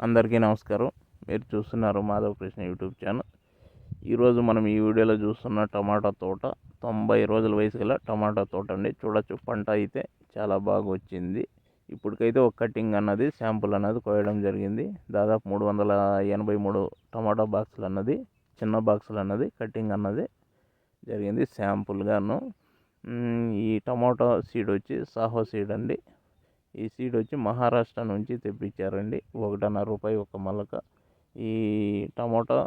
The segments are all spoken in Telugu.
అందరికీ నమస్కారం. మీరు చూస్తున్నారు మాధవ కృష్ణ యూట్యూబ్ ఛానల్. ఈరోజు మనం ఈ వీడియోలో చూస్తున్న టమాటా తోట తొంభై రోజుల వయసు గల టమాటా తోట అండి. చూడొచ్చు పంట అయితే చాలా బాగా వచ్చింది. ఇప్పటికైతే ఒక కటింగ్ అన్నది శాంపుల్ అన్నది కోయడం జరిగింది. దాదాపు మూడు వందల ఎనభై మూడు టమాటా బాక్సులు అన్నది చిన్న బాక్సులు అన్నది కటింగ్ అన్నది జరిగింది శాంపుల్గాను. ఈ టమాటో సీడ్ వచ్చి సాహో సీడ్ అండి. ఈ సీడ్ వచ్చి మహారాష్ట్ర నుంచి తెప్పించారండి. ఒకటిన్నర రూపాయి ఒక మొలక. ఈ టమాటా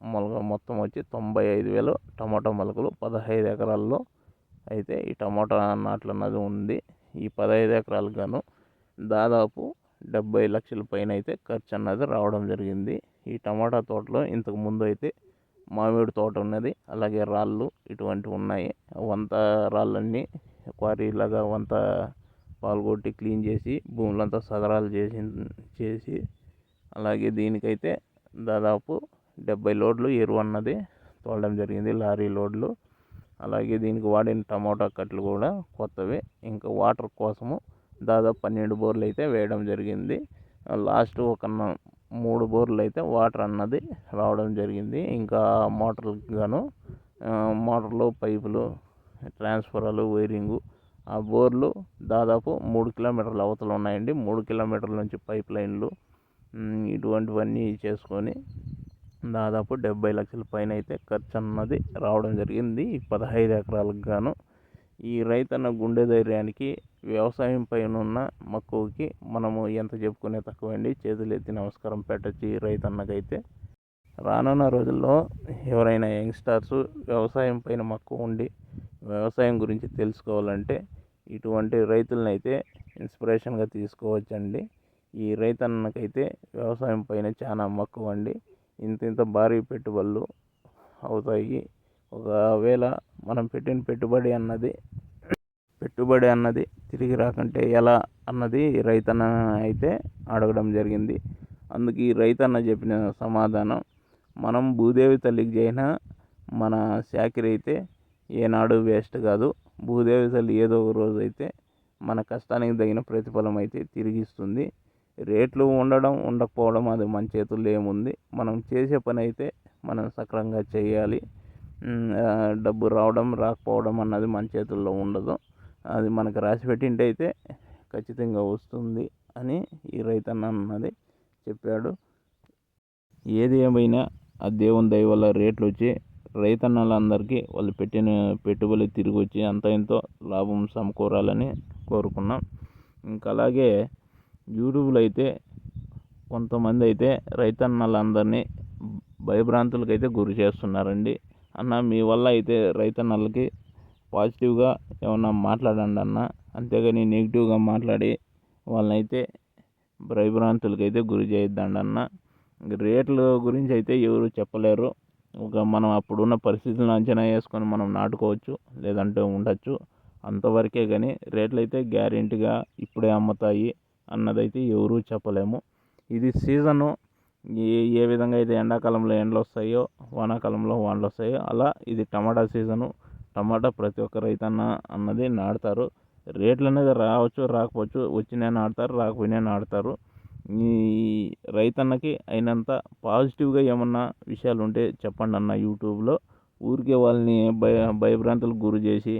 మొలక మొత్తం వచ్చి తొంభై ఐదు వేలు. టమాటా మొలకలు పదహైదు ఎకరాల్లో అయితే ఈ టమాటా నాట్లు అన్నది ఉంది. ఈ పదహైదు ఎకరాలకు గాను దాదాపు డెబ్బై లక్షల పైన అయితే ఖర్చు అన్నది రావడం జరిగింది. ఈ టమాటా తోటలో ఇంతకు ముందు అయితే మామిడి తోట ఉన్నది. అలాగే రాళ్ళు ఇటువంటివి ఉన్నాయి. వంత రాళ్ళన్నీ క్వారీలాగా వంత పాల్గొట్టి క్లీన్ చేసి భూములంతా సదరాలు చేసి చేసి అలాగే దీనికైతే దాదాపు డెబ్బై లోడ్లు ఎరువు అన్నది తోలడం జరిగింది లారీ లోడ్లు. అలాగే దీనికి వాడిన టమోటా కట్లు కూడా కొత్తవి. ఇంకా వాటర్ కోసము దాదాపు పన్నెండు బోర్లు అయితే వేయడం జరిగింది. లాస్ట్ ఒక మూడు బోర్లు అయితే వాటర్ అన్నది రావడం జరిగింది. ఇంకా మోటార్లకు గాను మోటార్లు పైపులు ట్రాన్స్ఫరాలు వైరింగు ఆ బోర్లు దాదాపు మూడు కిలోమీటర్ల అవతల ఉన్నాయండి. మూడు కిలోమీటర్ల నుంచి పైప్ లైన్లు ఇటువంటివన్నీ చేసుకొని దాదాపు డెబ్బై లక్షల పైన అయితే ఖర్చు అన్నది రావడం జరిగింది. ఈ పదహైదు ఎకరాలకు గాను ఈ రైతన్న గుండె ధైర్యానికి వ్యవసాయం పైన ఉన్న మక్కువకి మనము ఎంత చెప్పుకునే తక్కువండి. చేతులెత్తి నమస్కారం పెట్టచ్చు ఈ రైతన్నకైతే. రానున్న రోజుల్లో ఎవరైనా యంగ్స్టర్స్ వ్యవసాయం పైన మక్కువ ఉండి వ్యవసాయం గురించి తెలుసుకోవాలంటే ఇటువంటి రైతులను అయితే ఇన్స్పిరేషన్గా తీసుకోవచ్చండి. ఈ రైతన్నకైతే వ్యవసాయం పైన చాలా మక్కువ అండి ఇంత ఇంత భారీ పెట్టుబడులు అవుతాయి. ఒకవేళ మనం పెట్టిన పెట్టుబడి అన్నది పెట్టుబడి అన్నది తిరిగి రాకంటే ఎలా అన్నది రైతన్న అయితే అడగడం జరిగింది. అందుకు ఈ రైతన్న చెప్పిన సమాధానం మనం భూదేవి తల్లికి చేసిన మన శాఖరి అయితే ఏనాడు వేస్ట్ కాదు. భూదేవి తల్లి ఏదో ఒక రోజు అయితే మన కష్టానికి తగిన ప్రతిఫలం అయితే తిరిగిస్తుంది. రేట్లు ఉండడం ఉండకపోవడం అది మన చేతుల్లో ఏముంది? మనం చేసే పని అయితే మనం సక్రమంగా చేయాలి. డబ్బు రావడం రాకపోవడం అన్నది మన చేతుల్లో ఉండదు. అది మనకు రాసి పెట్టింటే అయితే ఖచ్చితంగా వస్తుంది అని ఈ రైతన్న అన్నది చెప్పాడు. ఏది ఏమైనా ఆ దేవుని దయ వల్ల రేట్లు వచ్చి రైతన్నలందరికీ వాళ్ళు పెట్టిన పెట్టుబడి తిరిగి వచ్చి అంత ఎంతో లాభం సమకూరాలని కోరుకున్నాం. ఇంకా అలాగే యూట్యూబ్లో అయితే కొంతమంది అయితే రైతన్నలందరినీ భయభ్రాంతులకు అయితే గురి చేస్తున్నారండి. అన్న మీ వల్ల అయితే రైతన్నలకి పాజిటివ్గా ఏమన్నా మాట్లాడండి అన్న. అంతేగాని నెగిటివ్గా మాట్లాడి వాళ్ళనైతే భయభ్రాంతులకైతే అయితే గురి చేయొద్దండి అన్న. రేట్ల గురించి అయితే ఎవరు చెప్పలేరు. ఒక మనం అప్పుడున్న పరిస్థితులను అంచనా వేసుకొని మనం నాటుకోవచ్చు లేదంటే ఉండొచ్చు. అంతవరకే కానీ రేట్లు అయితే గ్యారెంటీగా ఇప్పుడే అమ్ముతాయి అన్నదైతే ఎవరూ చెప్పలేము. ఇది సీజను. ఏ ఏ విధంగా అయితే ఎండాకాలంలో ఎండలు వస్తాయో వానాకాలంలో వానలు వస్తాయో అలా ఇది టమాటా సీజను. టమాటా ప్రతి ఒక్క రైతన్న అన్నది నాటుతారు. రేట్లు అనేది రావచ్చు రాకపోవచ్చు వచ్చినా నాడతారు రాకపోయినా నాడతారు ఈ రైతన్నకి అయినంత పాజిటివ్గా ఏమన్నా విషయాలు ఉంటే చెప్పండి అన్న యూట్యూబ్లో. ఊరికే వాళ్ళని భయ భయభ్రాంతులకు గురి చేసి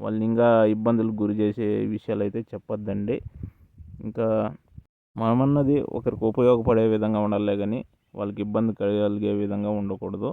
వాళ్ళని ఇంకా ఇబ్బందులకు గురి చేసే విషయాలు అయితే చెప్పొద్దండి. ఇంకా మనమన్నది ఒకరికి ఉపయోగపడే విధంగా ఉండాలే కానీ వాళ్ళకి ఇబ్బంది కలిగే విధంగా ఉండకూడదు.